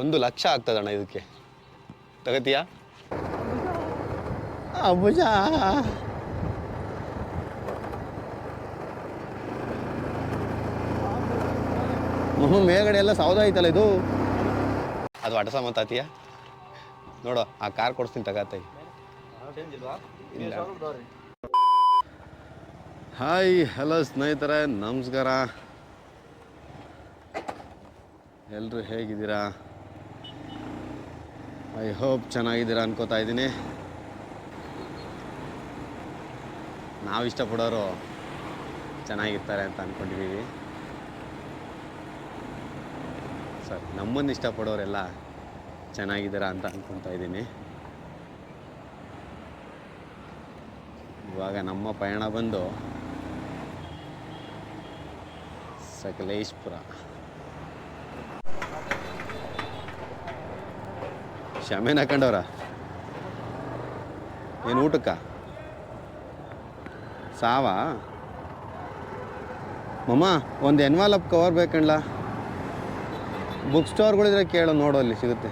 ಒಂದು ಲಕ್ಷ ಆಗ್ತದಣ್ಣ ಇದಕ್ಕೆ. ತಗತಿಯಾ? ಅಬುಜ ಮೇಲ್ಗಡೆ ಎಲ್ಲ ಸೌದ ಐತಲ್ಲ ಇದು. ಅದು ಅಟಸ ಮತ್ತಾತಿಯ ನೋಡು ಆ ಕಾರ್ ಕೊಡಿಸ್ತೀನಿ ತಗತ್ತಾಯಿ ಹಾಯ್ ಹಲೋ ಸ್ನೇಹಿತರೆ ನಮಸ್ಕಾರ. ಎಲ್ಲರೂ ಹೇಗಿದ್ದೀರಾ? ಐ ಹೋಪ್ ಚೆನ್ನಾಗಿದ್ದೀರಾ ಅನ್ಕೋತಾ ಇದ್ದೀನಿ. ನಾವು ಇಷ್ಟಪಡೋರು ಚೆನ್ನಾಗಿರ್ತಾರೆ ಅಂತ ಅಂದ್ಕೊಂಡಿದ್ದೀವಿ ಸರಿ ನಮ್ಮನ್ನು ಇಷ್ಟಪಡೋರೆಲ್ಲ ಚೆನ್ನಾಗಿದ್ದೀರಾ ಅಂತ ಅಂದ್ಕೊತಾ ಇದ್ದೀನಿ. ಇವಾಗ ನಮ್ಮ ಪಯಣ ಬಂದು ಸಕಲೇಶ್ಪುರ. ಶಾಮೇನ್ ಹಾಕೊಂಡವ್ರ ಏನು ಊಟಕ್ಕ? ಸಾವಾ? ಮಮ್ಮ, ಒಂದು ಎನ್ವಾಲಪ್ ಕವರ್ ಬೇಕಣ್ಣ ಬುಕ್ ಸ್ಟೋರ್ಗಳಿದ್ರೆ ಕೇಳು, ನೋಡು ಅಲ್ಲಿ ಸಿಗುತ್ತೆ.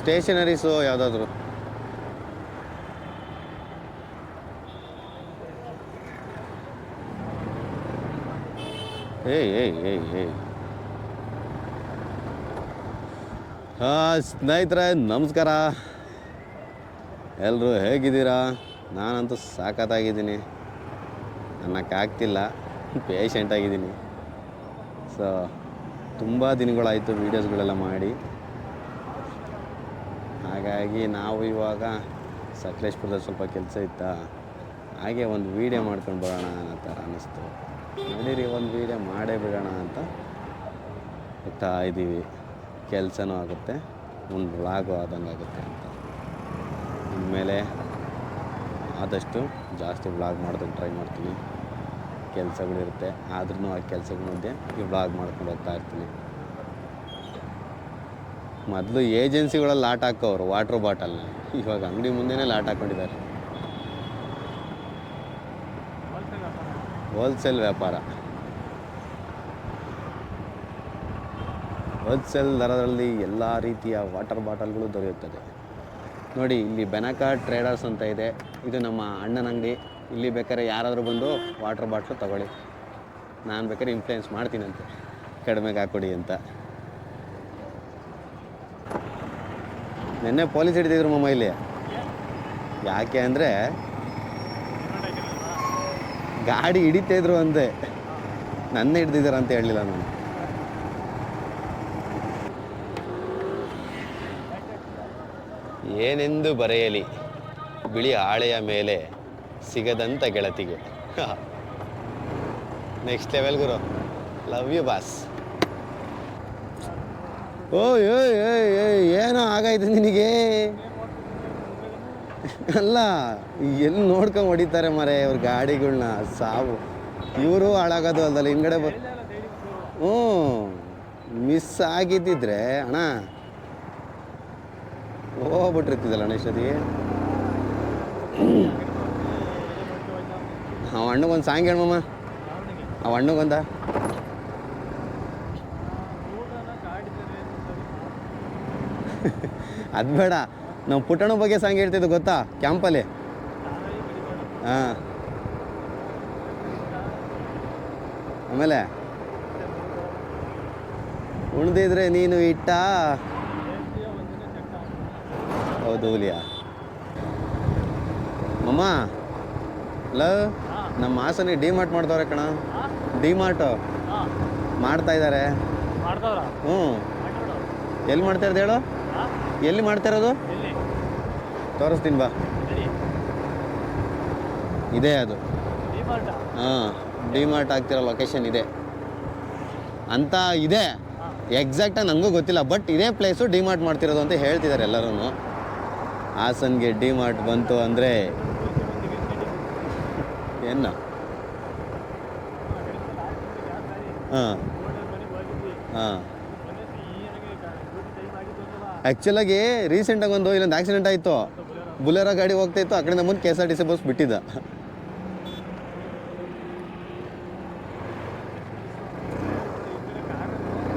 ಸ್ಟೇಷನರೀಸು ಯಾವುದಾದ್ರು. ಏಯ್ ಏಯ್ ಏಯ್ ಏಯ್ ಹಾಂ ಸ್ನೇಹಿತರೆ, ನಮಸ್ಕಾರ. ಎಲ್ಲರೂ ಹೇಗಿದ್ದೀರಾ? ನಾನಂತೂ ಸಾಕತ್ತಾಗಿದ್ದೀನಿ ಅನ್ನೋಕ್ಕಾಗ್ತಿಲ್ಲ ಪೇಷಂಟ್ ಆಗಿದ್ದೀನಿ. ಸೊ ತುಂಬ ದಿನಗಳಾಯಿತು ವೀಡಿಯೋಸ್ಗಳೆಲ್ಲ ಮಾಡಿ. ಹಾಗಾಗಿ ನಾವು ಇವಾಗ ಸಕಲೇಶ್ಪುರದಲ್ಲಿ ಸ್ವಲ್ಪ ಕೆಲಸ ಇತ್ತಾ. ಹಾಗೆ ಒಂದು ವೀಡಿಯೋ ಮಾಡ್ಕೊಂಡು ಬರೋಣ ಅನ್ನೋ ಥರ ಅನ್ನಿಸ್ತು. ನೋಡಿರಿ, ಒಂದು ವೀಡಿಯೋ ಮಾಡೇ ಬಿಡೋಣ ಅಂತ ಹೋಗ್ತಾ ಇದ್ದೀವಿ. ಕೆಲಸನೂ ಆಗುತ್ತೆ ಒಂದು ವ್ಲಾಗು ಆದಂಗೆ ಆಗುತ್ತೆ ಅಂತ. ಇನ್ಮೇಲೆ ಆದಷ್ಟು ಜಾಸ್ತಿ ವ್ಲಾಗ್ ಮಾಡೋದಕ್ಕೆ ಟ್ರೈ ಮಾಡ್ತೀನಿ. ಕೆಲಸಗಳಿರುತ್ತೆ ಆದ್ರೂ ಆ ಕೆಲಸಗಳ ಮಧ್ಯೆ ಈ ವ್ಲಾಗ್ ಮಾಡ್ಕೊಂಡು ಹೋಗ್ತಾ ಇರ್ತೀನಿ. ಮೊದಲು ಏಜೆನ್ಸಿಗಳಲ್ಲಿ ಲಾಟ್ ಹಾಕೋರು, ವಾಟ್ರ್ ಬಾಟಲ್ ಇವಾಗ ಅಂಗಡಿ ಮುಂದೆನೇ ಲಾಟ್ ಹಾಕೊಂಡಿದ್ದಾರೆ. ಹೋಲ್ಸೇಲ್ ವ್ಯಾಪಾರ. ಹೋಲ್ಸೇಲ್ ದರದಲ್ಲಿ ಎಲ್ಲ ರೀತಿಯ ವಾಟರ್ ಬಾಟಲ್ಗಳು ದೊರೆಯುತ್ತದೆ. ನೋಡಿ, ಇಲ್ಲಿ ಬೆನಕ ಟ್ರೇಡರ್ಸ್ ಅಂತ ಇದೆ. ಇದು ನಮ್ಮ ಅಣ್ಣನ ಅಂಗಡಿ. ಇಲ್ಲಿ ಬೇಕಾದ್ರೆ ಯಾರಾದರೂ ಬಂದು ವಾಟರ್ ಬಾಟ್ಲು ತಗೊಳ್ಳಿ. ನಾನು ಬೇಕಾದ್ರೆ ಇನ್ಫ್ಲೂಯೆನ್ಸ್ ಮಾಡ್ತೀನಂತೆ. ಕಡಿಮೆಗೆ ಹಾಕ್ಕೊಡಿ ಅಂತ. ನಿನ್ನೆ ಪೊಲೀಸ್ ಹಿಡಿದಿದ್ರು ಮಮ್ಮ ಇಲ್ಲಿ. ಯಾಕೆ ಅಂದರೆ ಗಾಡಿ ಹಿಡಿತಿದ್ರು ಅಂದೆ. ನನ್ನ ಹಿಡ್ದಿದ್ದಾರೆ ಅಂತ ಹೇಳಲಿಲ್ಲ ನಾನು. ಏನೆಂದು ಬರೆಯಲಿ. ಬಿಳಿ ಹಾಳೆಯ ಮೇಲೆ ಸಿಗದಂತ ಗೆಳತಿಗೆ. ನೆಕ್ಸ್ಟ್ ಲೆವೆಲ್ ಗುರು. ಲವ್ ಯು ಬಾಸ್ ಓ ಏನೋ ಆಗಾಯ್ತು ನಿನಗೆ? ಅಲ್ಲ, ಎಲ್ಲಿ ನೋಡ್ಕೊಂಡು ಹೊಡಿತಾರೆ ಮರೆ ಇವ್ರ ಗಾಡಿಗಳನ್ನ ಸಾವು. ಇವರು ಹಾಳಾಗೋದು ಅಲ್ದಲ್ಲ, ಹಿಂದ್ಗಡೆ ಬ ಹ್ಞೂ ಮಿಸ್ ಆಗಿದ್ದಿದ್ರೆ, ಅಣ್ಣ ಹೋಗ್ಬಿಟ್ಟಿರ್ತಿದ್ದಲ್ಲ ಇಷ್ಟೊತ್ತಿಗೆ ಅವ ಅಣ್ಣಗೊಂದು ಸಾಂಗ್ ಹೇಳಮ್ಮ ಅವ ಅಣ್ಣಗೊಂದ ಅದು ಬೇಡ. ನಾವು ಪುಟ್ಟಣ ಬಗ್ಗೆ ಸಾಂಗ್ ಹೇಳ್ತಿದ್ದು ಗೊತ್ತಾ? ಕ್ಯಾಂಪಲ್ಲಿ. ಹಾಂ. ಆಮೇಲೆ, ಉಣ್ದಿದ್ರೆ ನೀನು ಇಟ್ಟ. ಹೌದು ಹುಲಿಯಾ. ಮಮ್ಮ ಅಲ್ಲ ನಮ್ಮ ಹಾಸನಿಗೆ ಡಿ ಮಾರ್ಟ್ ಮಾಡ್ತವ್ರೆ ಕಣ ಡಿ ಮಾರ್ಟ್ ಮಾಡ್ತಾ ಇದ್ದಾರೆ ಹ್ಞೂ. ಎಲ್ಲಿ ಮಾಡ್ತಾ ಇರೋದು ಹೇಳು? ಎಲ್ಲಿ ಮಾಡ್ತಾ ಇರೋದು? ತೋರಿಸ್ತೀನಿ ಬಾ. ಇದೆ ಅದು. ಹಾಂ ಡಿ ಮಾರ್ಟ್ ಆಗ್ತಿರೋ ಲೊಕೇಶನ್ ಇದೆ. ಅಂತ ಇದೆ. ಎಕ್ಸಾಕ್ಟಾಗಿ ನನಗೂ ಗೊತ್ತಿಲ್ಲ ಬಟ್ ಇದೇ ಪ್ಲೇಸು ಡಿ ಮಾರ್ಟ್ ಮಾಡ್ತಿರೋದು ಅಂತ ಹೇಳ್ತಿದ್ದಾರೆ ಎಲ್ಲರೂ ಹಾಸನ್ಗೆ ಡಿ ಮಾರ್ಟ್ ಬಂತು ಅಂದರೆ ಏನು ಹಾಂ. ಹಾಂ. ಆ್ಯಕ್ಚುಲಾಗಿ ರೀಸೆಂಟಾಗಿ ಒಂದು ಇಲ್ಲೊಂದು ಆಕ್ಸಿಡೆಂಟ್ ಆಯಿತು. ಬುಲೆರೋ ಗಾಡಿ ಹೋಗ್ತಾ ಇತ್ತು, ಆ ಕಡೆಯಿಂದ ಮುಂದೆ K S R T C bus ಬಿಟ್ಟಿದ್ದ.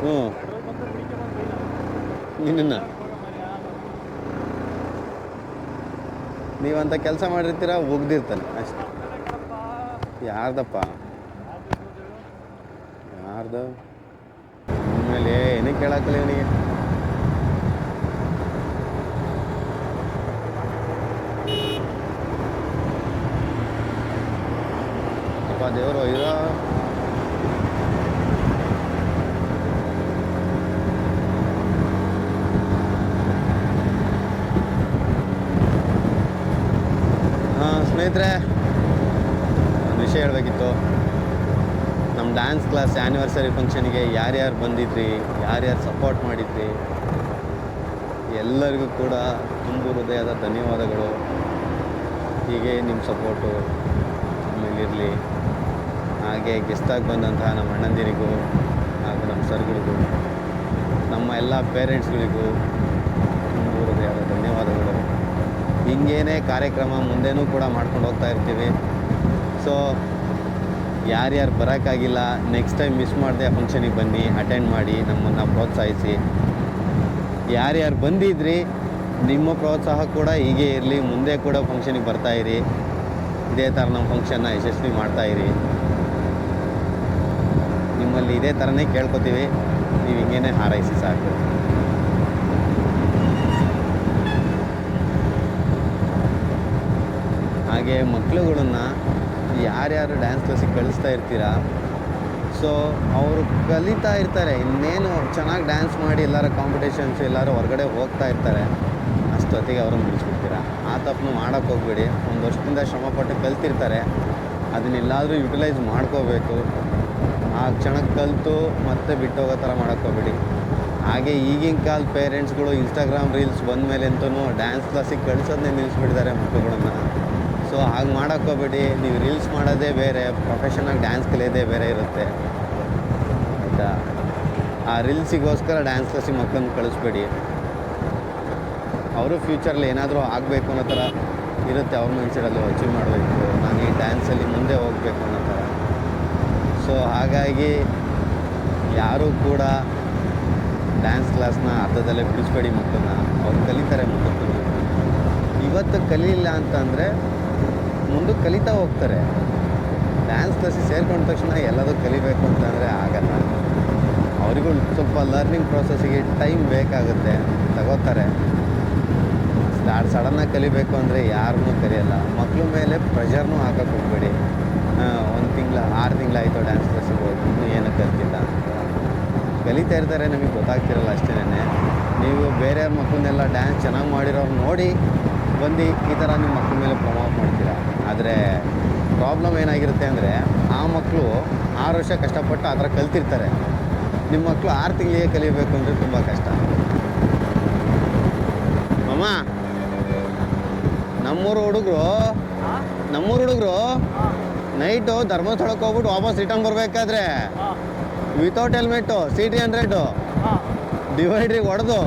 ಹ್ಞೂ ನಿನ್ನ. ನೀವಂತ ಕೆಲಸ ಮಾಡಿರ್ತೀರ ಒಗ್ದಿರ್ತಾನೆ ಅಷ್ಟೆ. ಯಾರ್ದಪ್ಪ? ಯಾರ್ದು? ಆಮೇಲೆ ಏನಕ್ಕೆ ಕೇಳಾಕಲ್ಲ ಇವನಿಗೆ. ಅಪ್ಪ ದೇವರು ಇರೋ ಹಾಂ ಸ್ನೇಹಿತರೆ, ಒಂದು ವಿಷಯ ಹೇಳಬೇಕಿತ್ತು. ನಮ್ಮ ಡ್ಯಾನ್ಸ್ ಕ್ಲಾಸ್ ಆ್ಯನಿವರ್ಸರಿ ಫಂಕ್ಷನಿಗೆ ಯಾರ್ಯಾರು ಬಂದಿದ್ರಿ, ಯಾರ್ಯಾರು ಸಪೋರ್ಟ್ ಮಾಡಿದ್ರಿ, ಎಲ್ಲರಿಗೂ ಕೂಡ ತುಂಬ ಹೃದಯದ ಧನ್ಯವಾದಗಳು. ಹೀಗೆ ನಿಮ್ಮ ಸಪೋರ್ಟು ನಮ್ಮಲ್ಲಿರಲಿ. ಹಾಗೆ ಗೆಸ್ಟಾಗಿ ಬಂದಂತಹ ನಮ್ಮ ಅಣ್ಣಂದಿರಿಗೂ ಹಾಗೂ ನಮ್ಮ ಸರ್ಗಳಿಗೂ, ನಮ್ಮ ಎಲ್ಲ ಪೇರೆಂಟ್ಸ್ಗಳಿಗೂ ತುಂಬ ಹೃದಯದ ಧನ್ಯವಾದಗಳು. ಹಿಂಗೇನೇ ಕಾರ್ಯಕ್ರಮ ಮುಂದೆನೂ ಕೂಡ ಮಾಡ್ಕೊಂಡು ಹೋಗ್ತಾ ಇರ್ತೀವಿ. ಸೊ ಯಾರ್ಯಾರು ಬರೋಕ್ಕಾಗಿಲ್ಲ ನೆಕ್ಸ್ಟ್ ಟೈಮ್ ಮಿಸ್ ಮಾಡಿದೆ ಆ ಫಂಕ್ಷನಿಗೆ ಬನ್ನಿ ಅಟೆಂಡ್ ಮಾಡಿ, ನಮ್ಮನ್ನು ಪ್ರೋತ್ಸಾಹಿಸಿ. ಯಾರ್ಯಾರು ಬಂದಿದ್ರಿ, ನಿಮ್ಮ ಪ್ರೋತ್ಸಾಹ ಕೂಡ ಹೀಗೆ ಇರಲಿ, ಮುಂದೆ ಕೂಡ ಫಂಕ್ಷನಿಗೆ ಬರ್ತಾ ಇರಿ. ಇದೇ ಥರ ನಮ್ಮ ಫಂಕ್ಷನ್ನ ಯಶಸ್ವಿ ಮಾಡ್ತಾ ಇರಿ. ನಿಮ್ಮಲ್ಲಿ ಇದೇ ಥರನೇ ಕೇಳ್ಕೊತೀವಿ. ನೀವು ಹಿಂಗೇನೆ ಹಾರೈಸಿ ಸಾಕು. ಹಾಗೆ ಮಕ್ಕಳುಗಳನ್ನ ಯಾರ್ಯಾರು ಡ್ಯಾನ್ಸ್ ಕ್ಲಾಸಿಗೆ ಕಳಿಸ್ತಾ ಇರ್ತೀರಾ? ಸೊ ಅವರು ಕಲಿತಾ ಇರ್ತಾರೆ. ಇನ್ನೇನು ಚೆನ್ನಾಗಿ ಡ್ಯಾನ್ಸ್ ಮಾಡಿ ಎಲ್ಲರ ಕಾಂಪಿಟೇಷನ್ಸ್ ಎಲ್ಲರೂ ಹೊರಗಡೆ ಹೋಗ್ತಾ ಇರ್ತಾರೆ. ಅಷ್ಟೊತ್ತಿಗೆ ಅವ್ರನ್ನ ಬಿಡಿಸ್ಬಿಡ್ತೀರಾ? ಆ ತಪ್ಪನ್ನು ಮಾಡೋಕ್ಕೆ ಹೋಗ್ಬೇಡಿ. ಒಂದು ವರ್ಷದಿಂದ ಶ್ರಮಪಟ್ಟು ಕಲ್ತಿರ್ತಾರೆ. ಅದನ್ನೆಲ್ಲಾದರೂ ಯುಟಿಲೈಸ್ ಮಾಡ್ಕೋಬೇಕು. ಆ ಕ್ಷಣಕ್ಕೆ ಕಲಿತು ಮತ್ತೆ ಬಿಟ್ಟು ಹೋಗೋ ಥರ ಮಾಡೋಕ್ಕೋಗ್ಬೇಡಿ ಹಾಗೆ ಈಗಿನ ಕಾಲ ಪೇರೆಂಟ್ಸ್ಗಳು ಇನ್ಸ್ಟಾಗ್ರಾಮ್ ರೀಲ್ಸ್ ಬಂದ ಮೇಲೆ ಅಂತೂ ಡ್ಯಾನ್ಸ್ ಕ್ಲಾಸಿಗೆ ಕಳಿಸೋದನ್ನೇ ನಿಲ್ಲಿಸ್ಬಿಟ್ಟಿದ್ದಾರೆ ಮಕ್ಕಳುಗಳನ್ನು ಹಾಗೆ ಮಾಡೋಕ್ಕೆ ಹೋಗ್ಬೇಡಿ. ನೀವು ರೀಲ್ಸ್ ಮಾಡೋದೇ ಬೇರೆ ಪ್ರೊಫೆಷನಾಗಿ ಡ್ಯಾನ್ಸ್ ಕಲಿಯೋದೇ ಬೇರೆ ಇರುತ್ತೆ. ಆಯಿತಾ? ಆ ರೀಲ್ಸಿಗೋಸ್ಕರ ಡ್ಯಾನ್ಸ್ ಕ್ಲಾಸಿಗೆ ಮಕ್ಕಳನ್ನ ಕಳಿಸ್ಬೇಡಿ. ಅವರು ಫ್ಯೂಚರಲ್ಲಿ ಏನಾದರೂ ಆಗಬೇಕು ಅನ್ನೋ ಥರ ಇರುತ್ತೆ, ಅವ್ರ ಮೈಂಡ್ಸೆಟಲ್ಲಿ ಅಚೀವ್ ಮಾಡಬೇಕು. ನಾನು ಈ ಡ್ಯಾನ್ಸಲ್ಲಿ ಮುಂದೆ ಹೋಗಬೇಕು ಅನ್ನೋ ಥರ. ಸೊ ಹಾಗಾಗಿ ಯಾರೂ ಕೂಡ ಡ್ಯಾನ್ಸ್ ಕ್ಲಾಸ್ನ ಅರ್ಧದಲ್ಲೇ ಬಿಡಿಸ್ಬೇಡಿ ಮಕ್ಕಳನ್ನ. ಅವ್ರು ಕಲಿತಾರೆ ಮಕ್ಕಳು. ಇವತ್ತು ಕಲೀಲಿಲ್ಲ ಅಂತಂದರೆ ಮುಂದಕ್ಕೆ ಕಲಿತಾ ಹೋಗ್ತಾರೆ. ಡ್ಯಾನ್ಸ್ ಕ್ಲಾಸಿಗೆ ಸೇರ್ಕೊಂಡ ತಕ್ಷಣ ಎಲ್ಲದೂ ಕಲಿಬೇಕು ಅಂತಂದರೆ ಆಗಲ್ಲ. ಅವರಿಗೂ ಸ್ವಲ್ಪ ಲರ್ನಿಂಗ್ ಪ್ರೋಸೆಸ್ಸಿಗೆ ಟೈಮ್ ಬೇಕಾಗುತ್ತೆ ತಗೋತಾರೆ. ಸ್ಟಾರ್ಟ್ ಸಡನ್ನಾಗಿ ಕಲಿಬೇಕು ಅಂದರೆ ಯಾರನ್ನೂ ಕಲಿಯಲ್ಲ ಮಕ್ಕಳ ಮೇಲೆ ಪ್ರೆಷರ್ನೂ ಹಾಕಕ್ಕೆ ಹೋಗ್ಬೇಡಿ. ಒಂದು ತಿಂಗಳ, ಆರು ತಿಂಗಳಾಯಿತು ಡ್ಯಾನ್ಸ್ ಕ್ಲಾಸಿಗೆ ಹೋಗಿ, ಇನ್ನೂ ಏನೂ ಕಲ್ತಿಲ್ಲ ಕಲಿತಾ ಇರ್ತಾರೆ ನಮಗೆ ಗೊತ್ತಾಗ್ತಿರಲ್ಲ ಅಷ್ಟೇ ನೀವು ಬೇರೆ ಮಕ್ಕಳನ್ನೆಲ್ಲ ಡ್ಯಾನ್ಸ್ ಚೆನ್ನಾಗಿ ಮಾಡಿರೋ ನೋಡಿ, ಬಂದು ಈ ಥರ ನಿಮ್ಮ ಮಕ್ಕಳ ಮೇಲೆ ಪ್ರಮೋಟ್ ಮಾಡ್ತೀರಾ? ಆದರೆ ಪ್ರಾಬ್ಲಮ್ ಏನಾಗಿರುತ್ತೆ ಅಂದರೆ ಆ ಮಕ್ಕಳು ಆರು ವರ್ಷ ಕಷ್ಟಪಟ್ಟು ಆ ಥರ ಕಲ್ತಿರ್ತಾರೆ. ನಿಮ್ಮ ಮಕ್ಕಳು ಆರು ತಿಂಗಳಿಗೆ ಕಲಿಬೇಕು ಅಂದರೆ ತುಂಬ ಕಷ್ಟ. ಅಮ್ಮ ನಮ್ಮೂರು ಹುಡುಗರು ನಮ್ಮೂರು ಹುಡುಗರು ನೈಟು ಧರ್ಮಸ್ಥಳಕ್ಕೆ ಹೋಗ್ಬಿಟ್ಟು ವಾಪಸ್ ರಿಟರ್ನ್ ಬರಬೇಕಾದ್ರೆ. Without helmet C T hundred ಡಿವೈಡ್ರಿಗೆ ಹೊಡೆದು.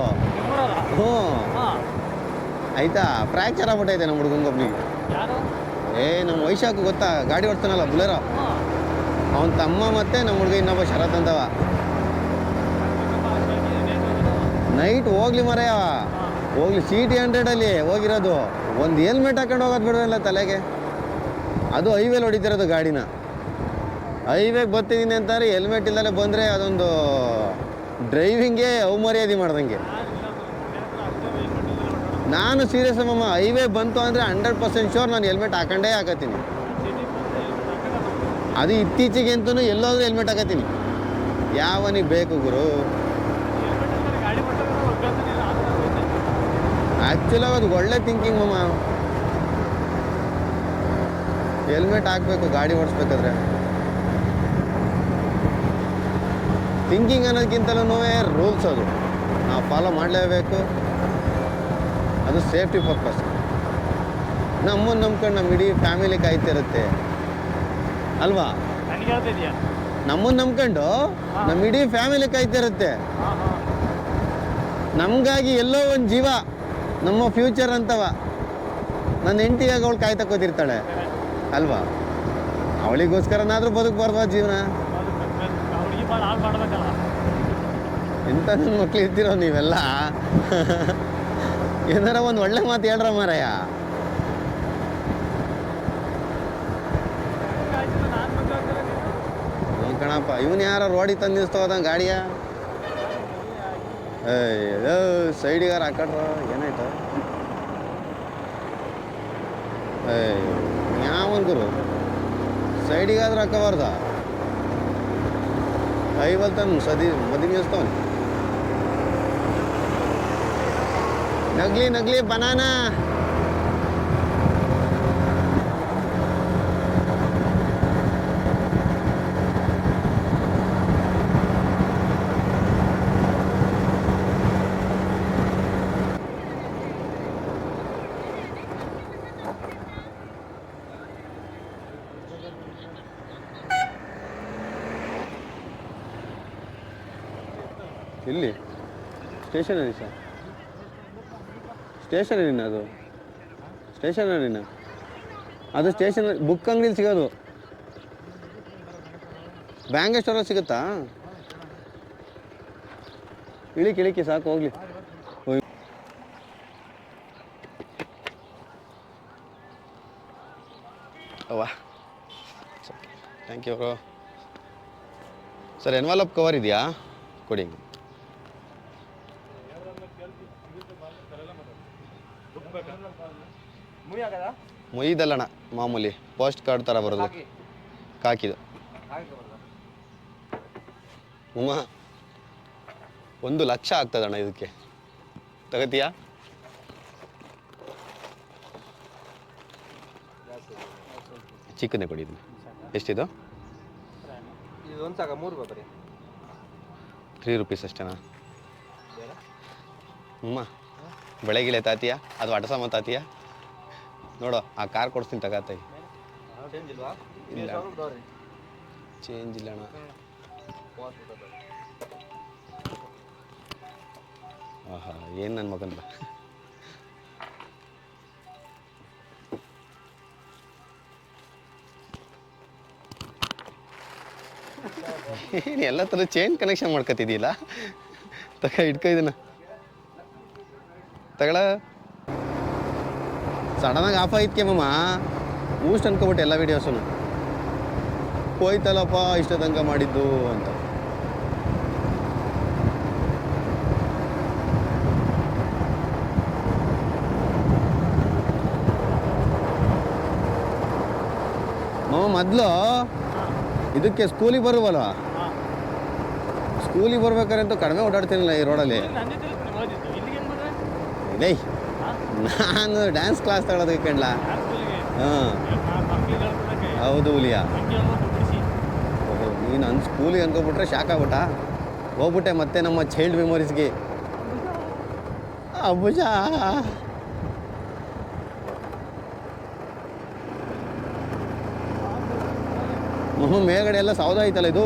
ಹ್ಞೂ ಆಯಿತಾ? ಫ್ರ್ಯಾಕ್ಚರ್ ಆಗ್ಬಿಟ್ಟೈತೆ ನಮ್ಮ ಹುಡುಗನಿಗೊಬ್ನಿಗೆ ಏ, ನಮ್ಮ ವೈಶಾಖ್ ಗೊತ್ತಾ? ಗಾಡಿ ಓಡ್ತಾನಲ್ಲ, ಬುಲೆರೋ. ಅವನ ತಮ್ಮ ಮತ್ತೆ ನಮ್ಮ ಹುಡುಗ ಇನ್ನೊಬ್ಬ ಶರತ್ ಅಂತವ. ನೈಟ್ ಹೋಗ್ಲಿ ಮರೆಯ. ಹೋಗ್ಲಿ ಸಿ ಟಿ ಹಂಡ್ರೆಡಲ್ಲಿ ಹೋಗಿರೋದು. ಒಂದು ಹೆಲ್ಮೆಟ್ ಹಾಕೊಂಡು ಹೋಗೋದು ಬಿಡೋಲ್ಲ ತಲೆಗೆ? ಅದು ಹೈವೇಲಿ ಹೊಡಿತಿರೋದು ಗಾಡಿನ. ಹೈವೇಗೆ ಬರ್ತಿದ್ದೀನಿ ಅಂತಾರೆ ಹೆಲ್ಮೆಟ್ ಇಲ್ಲದೆ ಬಂದರೆ ಅದೊಂದು ಡ್ರೈವಿಂಗೇ ಅವಮರ್ಯಾದೆ ಮಾಡ್ದಂಗೆ. ನಾನು ಸೀರಿಯಸ್ ಅಮ್ಮಮ್ಮ ಹೈವೇ ಬಂತು ಅಂದರೆ ಹಂಡ್ರೆಡ್ ಪರ್ಸೆಂಟ್ ಶೋರ್ ನಾನು ಹೆಲ್ಮೆಟ್ ಹಾಕೊಂಡೇ ಹಾಕತ್ತೀನಿ. ಅದು ಇತ್ತೀಚೆಗೆ ಅಂತೂ ಎಲ್ಲೋದ್ರೂ ಹೆಲ್ಮೆಟ್ ಹಾಕತ್ತೀನಿ. ಯಾವನಿಗೆ ಬೇಕು ಗುರು? ಆ್ಯಕ್ಚುಲಾಗಿ ಅದು ಒಳ್ಳೆ ಥಿಂಕಿಂಗ್ ಮಮ್ಮ ಹೆಲ್ಮೆಟ್ ಹಾಕಬೇಕು, ಗಾಡಿ ಓಡಿಸ್ಬೇಕಾದ್ರೆ. ಥಿಂಕಿಂಗ್ ಅನ್ನೋದಕ್ಕಿಂತಲೂ ರೂಲ್ಸ್ ಅದು. ನಾವು ಫಾಲೋ ಮಾಡಲೇಬೇಕು. ಅದು ಸೇಫ್ಟಿ ಪರ್ಪಸ್. ನಮ್ಮನ್ನು ನಂಬ್ಕೊಂಡು ನಮ್ಮ ಇಡೀ ಫ್ಯಾಮಿಲಿ ಕಾಯ್ತಿರುತ್ತೆ. ಅಲ್ವಾ? ನಮ್ಮನ್ನು ನಂಬ್ಕೊಂಡು ನಮ್ಮ ಇಡೀ ಫ್ಯಾಮಿಲಿ ಕಾಯ್ತಿರುತ್ತೆ. ನಮಗಾಗಿ ಎಲ್ಲೋ ಒಂದು ಜೀವ ನಮ್ಮ ಫ್ಯೂಚರ್ ಅಂತವ. ನನ್ನ ಹೆಂಡತಿಯಾಗಿ ಅವಳು ಕಾಯ್ತಾ ಕೂತಿರ್ತಾಳೆ. ಅಲ್ವಾ? ಅವಳಿಗೋಸ್ಕರನಾದರೂ ಬದುಕಬಾರ್ದು ಜೀವನ. ಎಂಥ ನನ್ನ ಮಕ್ಳು ಇರ್ತೀರೋ ನೀವೆಲ್ಲ? ಏನಾರ ಒಂದು ಒಳ್ಳೆ ಮಾತು ಹೇಳ್ರ ಮಾರಾಯ. ಕಣಪ್ಪ, ಇವನು ಯಾರ ರೋಡಿಗೆ ತಂದು ನಿಲ್ಸ್ತೋದ ಗಾಡಿಯ? ಏ ಸೈಡಿಗಾರ ಹಾಕಟ್ರ, ಏನಾಯ್ತು? ಏಯ್, ಯಾವನ್ ಗುರು? ಸೈಡಿಗಾದ್ರೆ ಹಾಕಬಾರ್ದ? ಐವತ್ತ ಸದಿ ಮದಿ ನಿಲ್ಸ್ತವನ್ ನಗ್ಲಿ ನಗ್ಲಿ ಬನಾನಾ ಇಲ್ಲಿ? Stationery sir? ಸ್ಟೇಷನರಿನ ಅದು? ಸ್ಟೇಷನರಿನ ಅದು ಸ್ಟೇಷನ್ ಬುಕ್ ಅಂಗಡಿಲಿ ಸಿಗೋದು. ಬ್ಯಾಂಕ್ ಸ್ಟೋರಲ್ಲಿ ಸಿಗುತ್ತಾ? ಇಳಿಕೆ ಇಳಿಕೆ, ಸಾಕು, ಹೋಗ್ಲಿ. ಅವ್ವ. Thank you sir envelope cover ಇದೆಯಾ? ಕೊಡಿ. ಮೊಯ್ದಲ್ಲಣ್ಣ ಮಾಮೂಲಿ ಪೋಸ್ಟ್ ಕಾರ್ಡ್ ಥರ ಬರೋದು. ಕಾಕಿದು. ಉಮ್ಮ ಒಂದು ಲಕ್ಷ ಆಗ್ತದಣ್ಣ ಇದಕ್ಕೆ. ತಗತಿಯಾ? ಚಿಕ್ಕನೇ ಕೊಡಿ ಇದನ್ನ. ಎಷ್ಟಿದು? ತ್ರೀ ರುಪೀಸ್ ಅಷ್ಟೇನಾ? ಅಮ್ಮ ಬೆಳಗಿಲೆ ತಾತಿಯಾ? ಅದು ಅಡಸಮ ತಾತೀಯಾ? ನೋಡು, ಆ ಕಾರ್ ಚೇಂಜ್ ಇಲ್ವಾ ಇಲ್ಲ. ಚೇಂಜ್ ಇಲ್ಲ ಅಣ್ಣ. ಆಹಾ, ಏನು ನನ್ನ ಮಗನ ಏನು ಎಲ್ಲ ಥರ ಚೇನ್ ಕನೆಕ್ಷನ್ ಮಾಡ್ಕೊತಿದ್ದೀಲ್ಲ ತಗ, ಇಟ್ಕೊ ಇದನ್ನ. ತಗಳ ಸಡನ್ನಾಗಿ ಆಫ್ ಆಯ್ತಕ್ಕೆ ಮಮ್ಮ ಊಸ್ಟ್ ಅನ್ಕೊಬಿಟ್ಟು ಎಲ್ಲ ವೀಡಿಯೋಸು ಹೋಯ್ತಲ್ಲಪ್ಪ ಇಷ್ಟ ತನಕ ಮಾಡಿದ್ದು ಅಂತ. ಮಮ್ಮ ಮೊದಲು ಇದಕ್ಕೆ ಸ್ಕೂಲಿಗೆ ಬರುವಲ್ಲ ಸ್ಕೂಲಿಗೆ ಬರ್ಬೇಕಾದ್ರೆ ಅಂತೂ ಕಡಿಮೆ ಓಡಾಡ್ತೀನಿಲ್ಲ ಈ ರೋಡಲ್ಲಿ ಡೇಯ್ ನಾನು ಡ್ಯಾನ್ಸ್ ಕ್ಲಾಸ್ ತಗೊಳೋದಕ್ಕೆ ಕಣ್ಲ ಹಾಂ. ಹೌದು ಹುಲಿಯ. ನೀನು ನನ್ನ ಸ್ಕೂಲಿಗೆ ಅನ್ಕೊಬಿಟ್ರೆ ಶಾಕ್ ಆಗ್ಬಿಟ್ಟ. ಹೋಗ್ಬಿಟ್ಟೆ ಮತ್ತೆ ನಮ್ಮ ಚೈಲ್ಡ್ ಮೆಮೊರೀಸ್ಗೆ ಅಬ್ಬುಜ. ಮೇಲ್ಗಡೆ ಎಲ್ಲ ಸೌದ ಐತಲ್ಲ ಇದು?